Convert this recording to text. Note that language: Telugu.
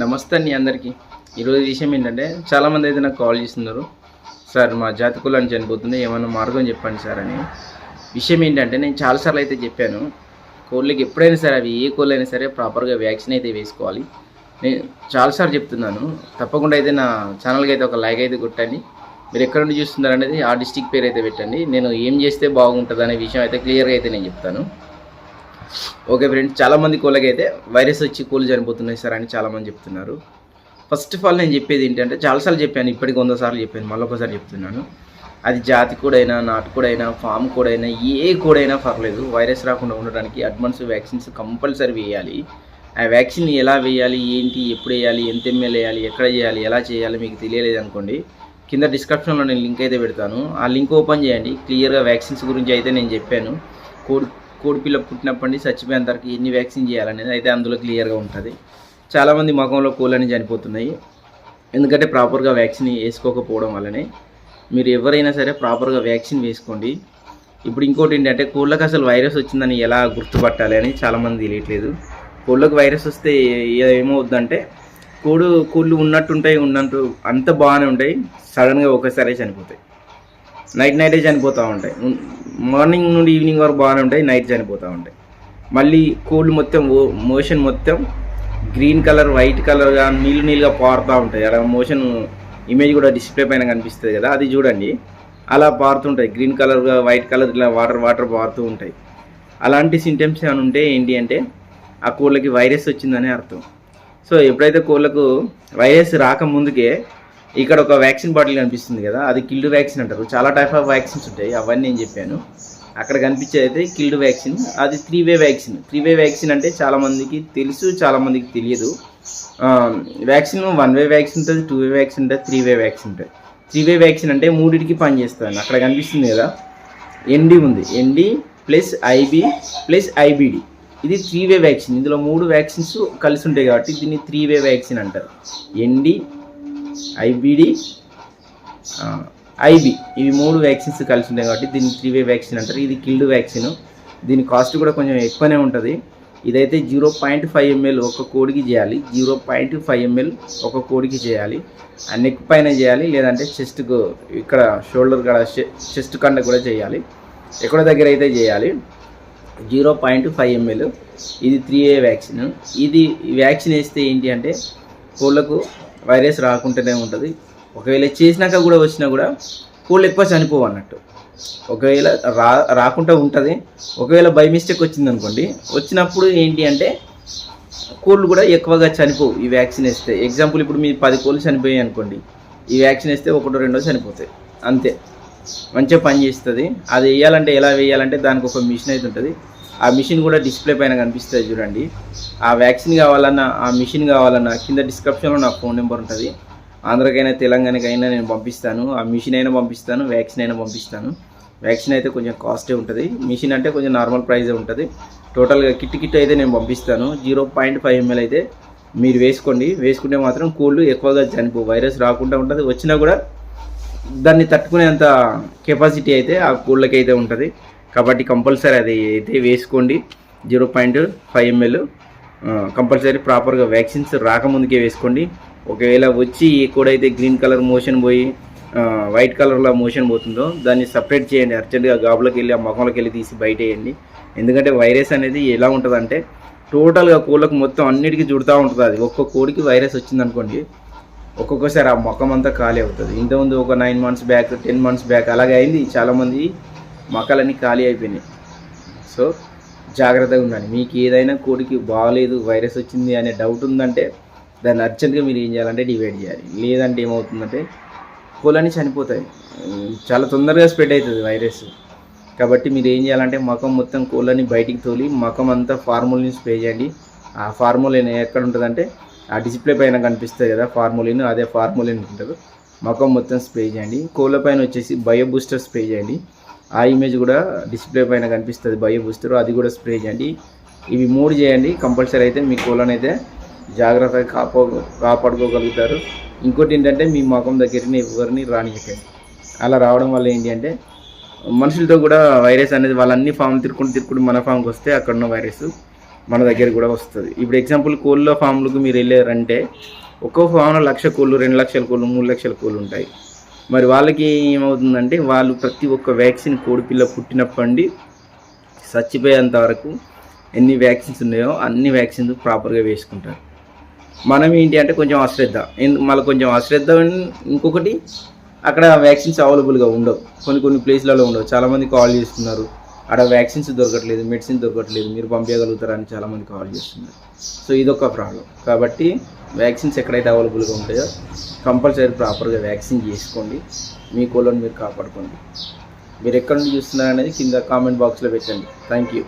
నమస్తే అండి అందరికీ. ఈరోజు విషయం ఏంటంటే చాలామంది అయితే నాకు కాల్ చేస్తున్నారు. సార్ మా జాతి అని చనిపోతుంది ఏమైనా మార్గం చెప్పండి సార్ అని. విషయం ఏంటంటే నేను చాలాసార్లు అయితే చెప్పాను. కోళ్ళకి ఎప్పుడైనా సరే అవి ఏ కోళ్ళు అయినా సరే ప్రాపర్గా వ్యాక్సిన్ అయితే వేసుకోవాలి. నేను చాలాసార్లు చెప్తున్నాను. తప్పకుండా అయితే నా ఛానల్కి అయితే ఒక లైక్ అయితే కొట్టండి. మీరు ఎక్కడ నుండి చూస్తున్నారు అనేది ఆ డిస్టిక్ పేరు అయితే పెట్టండి. నేను ఏం చేస్తే బాగుంటుంది అనే విషయం అయితే క్లియర్గా అయితే నేను చెప్తాను. ఓకే ఫ్రెండ్స్ చాలామంది కోళ్ళకి అయితే వైరస్ వచ్చి కోళ్ళు చనిపోతున్నాయి సార్ అని చాలామంది చెప్తున్నారు. ఫస్ట్ ఆఫ్ ఆల్ నేను చెప్పేది ఏంటంటే చాలాసార్లు చెప్పాను ఇప్పటికి వంద సార్లు చెప్పాను మళ్ళీ ఒకసారి చెప్తున్నాను. అది జాతి కూడైనా నాటు కూడైనా ఫామ్ కూడైనా ఏ కూడైనా పర్లేదు వైరస్ రాకుండా ఉండడానికి అడ్వాన్స్ వ్యాక్సిన్స్ కంపల్సరీ వేయాలి. ఆ వ్యాక్సిన్ ఎలా వేయాలి ఏంటి ఎప్పుడు వేయాలి ఎంత ఎంఎల్ వేయాలి ఎక్కడ చేయాలి ఎలా చేయాలి మీకు తెలియలేదు అనుకోండి కింద డిస్క్రిప్షన్లో నేను లింక్ అయితే పెడతాను. ఆ లింక్ ఓపెన్ చేయండి క్లియర్గా వ్యాక్సిన్స్ గురించి అయితే నేను చెప్పాను. కోడ్ కోడి పిల్ల పుట్టినప్పటి నుంచి చచ్చిపోయేంతవరకు ఎన్ని వ్యాక్సిన్ చేయాలనేది అయితే అందులో క్లియర్గా ఉంటుంది. చాలామంది ముఖంలో కోళ్ళని చనిపోతున్నాయి. ఎందుకంటే ప్రాపర్గా వ్యాక్సిన్ వేసుకోకపోవడం వల్లనే. మీరు ఎవరైనా సరే ప్రాపర్గా వ్యాక్సిన్ వేసుకోండి. ఇప్పుడు ఇంకోటి ఏంటంటే కోళ్ళకు అసలు వైరస్ వచ్చిందని ఎలా గుర్తుపట్టాలి అని చాలామంది తెలియట్లేదు. కోళ్ళకు వైరస్ వస్తే ఏమవుద్దంటే కోడు కోళ్ళు ఉన్నట్టుంటాయి ఉన్నట్టు అంత బాగానే ఉంటాయి. సడన్గా ఒకసారి చనిపోతాయి. నైట్ నైటే చనిపోతూ ఉంటాయి. మార్నింగ్ నుండి ఈవినింగ్ వరకు బాగానే ఉంటాయి నైట్ చనిపోతూ ఉంటాయి. మళ్ళీ కోళ్ళు మొత్తం మోషన్ మొత్తం గ్రీన్ కలర్ వైట్ కలర్గా నీళ్ళు నీళ్ళుగా పారుతూ ఉంటాయి. అలా మోషన్ ఇమేజ్ కూడా డిస్ప్లే పైన కనిపిస్తుంది కదా అది చూడండి. అలా పారుతుంటాయి గ్రీన్ కలర్గా వైట్ కలర్ ఇలా వాటర్ వాటర్ పారుతూ ఉంటాయి. అలాంటి సింటమ్స్ ఏమైనా ఉంటే ఏంటి అంటే ఆ కోళ్ళకి వైరస్ వచ్చిందని అర్థం. సో ఎప్పుడైతే కోళ్ళకు వైరస్ రాకముందుకే ఇక్కడ ఒక వ్యాక్సిన్ బాటిల్ కనిపిస్తుంది కదా అది కిల్డ్ వ్యాక్సిన్ అంటారు. చాలా టైప్ ఆఫ్ వ్యాక్సిన్స్ ఉంటాయి అవన్నీ నేను చెప్పాను. అక్కడ కనిపించేది అయితే కిల్డ్ వ్యాక్సిన్ అది three way vaccine three way vaccine అంటే చాలామందికి తెలుసు చాలామందికి తెలియదు. వ్యాక్సిన్ వన్ వే వ్యాక్సిన్ ఉంటుంది టూ వే వ్యాక్సిన్ ఉంటుంది త్రీ వే వ్యాక్సిన్ ఉంటుంది. త్రీ వే వ్యాక్సిన్ అంటే మూడింటికి పనిచేస్తుంది అక్కడ కనిపిస్తుంది కదా ఎన్డి ఉంది. ND plus IB plus IBD ఇది త్రీ వే వ్యాక్సిన్ ఇందులో మూడు వ్యాక్సిన్స్ కలిసి ఉంటాయి కాబట్టి దీన్ని త్రీ వే వ్యాక్సిన్ అంటారు. ND IBD IB. ఇవి మూడు వ్యాక్సిన్స్ కలిసి ఉంటాయి కాబట్టి దీన్ని త్రీ వే వ్యాక్సిన్ అంటారు. ఇది కిల్డ్ వ్యాక్సిన్ దీని కాస్ట్ కూడా కొంచెం ఎక్కువనే ఉంటుంది. ఇదైతే జీరో పాయింట్ ఫైవ్ ఎంఎల్ ఒక కోడికి చేయాలి. జీరో పాయింట్ ఫైవ్ ఎంఎల్ ఒక కోడికి చేయాలి. ఆ నెక్ పైన చేయాలి లేదంటే చెస్ట్కు ఇక్కడ షోల్డర్ కూడా చెస్ట్ కండ కూడా చేయాలి. ఎక్కడ దగ్గర అయితే చేయాలి. Zero point five ML. ఇది త్రీ ఏ వ్యాక్సిన్ ఇది వ్యాక్సిన్ వేస్తే ఏంటి అంటే కోళ్ళకు వైరస్ రాకుండానే ఉంటుంది. ఒకవేళ చేసినాక కూడా వచ్చినా కూడా కోళ్ళు ఎక్కువ చనిపోవు అన్నట్టు. ఒకవేళ రా రాకుండా ఉంటుంది. ఒకవేళ బై మిస్టేక్ వచ్చింది అనుకోండి వచ్చినప్పుడు ఏంటి అంటే కోళ్ళు కూడా ఎక్కువగా చనిపోవు ఈ వ్యాక్సిన్ వేస్తే. ఎగ్జాంపుల్ ఇప్పుడు మీ పది కోళ్ళు చనిపోయాయి అనుకోండి ఈ వ్యాక్సిన్ వేస్తే ఒకటో రెండో చనిపోతాయి. అంతే. మంచిగా పని చేస్తుంది. అది వేయాలంటే ఎలా వేయాలంటే దానికి ఒక మిషన్ అయితే ఉంటుంది. ఆ మిషన్ కూడా డిస్ప్లే పైన కనిపిస్తుంది చూడండి. ఆ వ్యాక్సిన్ కావాలన్నా ఆ మిషన్ కావాలన్నా కింద డిస్క్రిప్షన్లో నా ఫోన్ నెంబర్ ఉంటుంది. ఆంధ్రకైనా తెలంగాణకైనా నేను పంపిస్తాను. ఆ మిషన్ అయినా పంపిస్తాను వ్యాక్సిన్ అయినా పంపిస్తాను. వ్యాక్సిన్ అయితే కొంచెం కాస్టే ఉంటుంది. మిషన్ అంటే కొంచెం నార్మల్ ప్రైజే ఉంటుంది. టోటల్గా కిట్ కిట్ అయితే నేను పంపిస్తాను. జీరో పాయింట్ ఫైవ్ ఎంఎల్ అయితే మీరు వేసుకోండి. వేసుకుంటే మాత్రం కోళ్ళు ఎక్కువగా చనిపో వైరస్ రాకుండా ఉంటుంది. వచ్చినా కూడా దాన్ని తట్టుకునేంత కెపాసిటీ అయితే ఆ కోళ్ళకి అయితే ఉంటుంది. కాబట్టి కంపల్సరీ అది అయితే వేసుకోండి. Zero point five ML compulsory ప్రాపర్గా వ్యాక్సిన్స్ రాకముందుకే వేసుకోండి. ఒకవేళ వచ్చి ఎక్కడైతే గ్రీన్ కలర్ మోషన్ పోయి వైట్ కలర్లో మోషన్ పోతుందో దాన్ని సపరేట్ చేయండి. అర్జెంట్గా గాబులోకి వెళ్ళి ఆ ముఖంలోకి వెళ్ళి తీసి బయట వేయండి ఎందుకంటే వైరస్ అనేది ఎలా ఉంటుందంటే టోటల్గా కోళ్ళకు మొత్తం అన్నిటికీ చుడుతూ ఉంటుంది అది. ఒక్కొక్క కోడికి వైరస్ వచ్చిందనుకోండి ఒక్కొక్కసారి ఆ మొఖం అంతా ఖాళీ అవుతుంది. ఇంతకుముందు ఒక nine months back ten months back అలాగే అయింది. చాలామంది మొక్కలన్నీ ఖాళీ అయిపోయినాయి. సో జాగ్రత్తగా ఉండాలి మీకు ఏదైనా కోడికి బాగాలేదు వైరస్ వచ్చింది అనే డౌట్ ఉందంటే దాన్ని అర్జెంట్గా మీరు ఏం చేయాలంటే డివైడ్ చేయాలి. లేదంటే ఏమవుతుందంటే కోళ్ళని చనిపోతాయి. చాలా తొందరగా స్ప్రెడ్ అవుతుంది వైరస్. కాబట్టి మీరు ఏం చేయాలంటే మకం మొత్తం కోళ్ళని బయటికి తోలి మకం అంతా ఫార్ములని స్ప్రే చేయండి. ఆ ఫార్ములిన్ ఎక్కడ ఉంటుందంటే ఆ డిస్ప్లే పైన కనిపిస్తుంది కదా ఫార్ములిన్ అదే ఫార్ములిన్ ఉంటుంది మకం మొత్తం స్ప్రే చేయండి. కోళ్ళ పైన వచ్చేసి బయో బూస్టర్ స్ప్రే చేయండి. ఆ ఇమేజ్ కూడా డిస్ప్లే పైన కనిపిస్తుంది. బయో బూస్టర్ అది కూడా స్ప్రే చేయండి. ఇవి మూడు చేయండి. కంపల్సరీ అయితే మీ కోళ్ళని అయితే జాగ్రత్తగా కాపా కాపాడుకోగలుగుతారు. ఇంకోటి ఏంటంటే మీ ముఖం దగ్గరని ఎవరిని రానియకండి. అలా రావడం వల్ల ఏంటి అంటే మనుషులతో కూడా వైరస్ అనేది వాళ్ళన్ని ఫామ్ తిరుక్కుంటూ తిరుక్కుంటూ మన ఫామ్కి వస్తే అక్కడ ఉన్న వైరస్ మన దగ్గర కూడా వస్తుంది. ఇప్పుడు ఎగ్జాంపుల్ కోళ్ళ ఫామ్లకు మీరు వెళ్ళారంటే ఒక్కో ఫామ్లో లక్ష కోళ్ళు రెండు లక్షల కోళ్ళు మూడు లక్షల కోళ్ళు ఉంటాయి. మరి వాళ్ళకి ఏమవుతుందంటే వాళ్ళు ప్రతి ఒక్క వ్యాక్సిన్ కోడిపిల్ల పుట్టినప్పటి నుండి చచ్చిపోయేంత వరకు ఎన్ని వ్యాక్సిన్స్ ఉన్నాయో అన్ని వ్యాక్సిన్స్ ప్రాపర్గా వేసుకుంటారు. మనం ఏంటి అంటే కొంచెం అశ్రద్ధ. ఎందు- మళ్ళీ కొంచెం అశ్రద్ధ ఇంకొకటి అక్కడ వ్యాక్సిన్స్ అవైలబుల్గా ఉండవు. కొన్ని కొన్ని ప్లేస్లలో ఉండవు. చాలామంది కాల్ చేస్తున్నారు. అక్కడ వ్యాక్సిన్స్ దొరకట్లేదు మెడిసిన్ దొరకట్లేదు మీరు పంపించగలుగుతారని చాలామంది కాల్ చేస్తున్నారు. సో ఇదొక ప్రాబ్లం. కాబట్టి వ్యాక్సిన్స్ ఎక్కడైతే అవైలబుల్గా ఉంటాయో కంపల్సరీ ప్రాపర్గా వ్యాక్సిన్ చేసుకోండి. మీ కోళ్ళని మీరు కాపాడుకోండి. మీరు ఎక్కడ నుండి చూస్తున్నారు అనేది కింద కామెంట్ బాక్స్లో పెట్టండి. Thank you.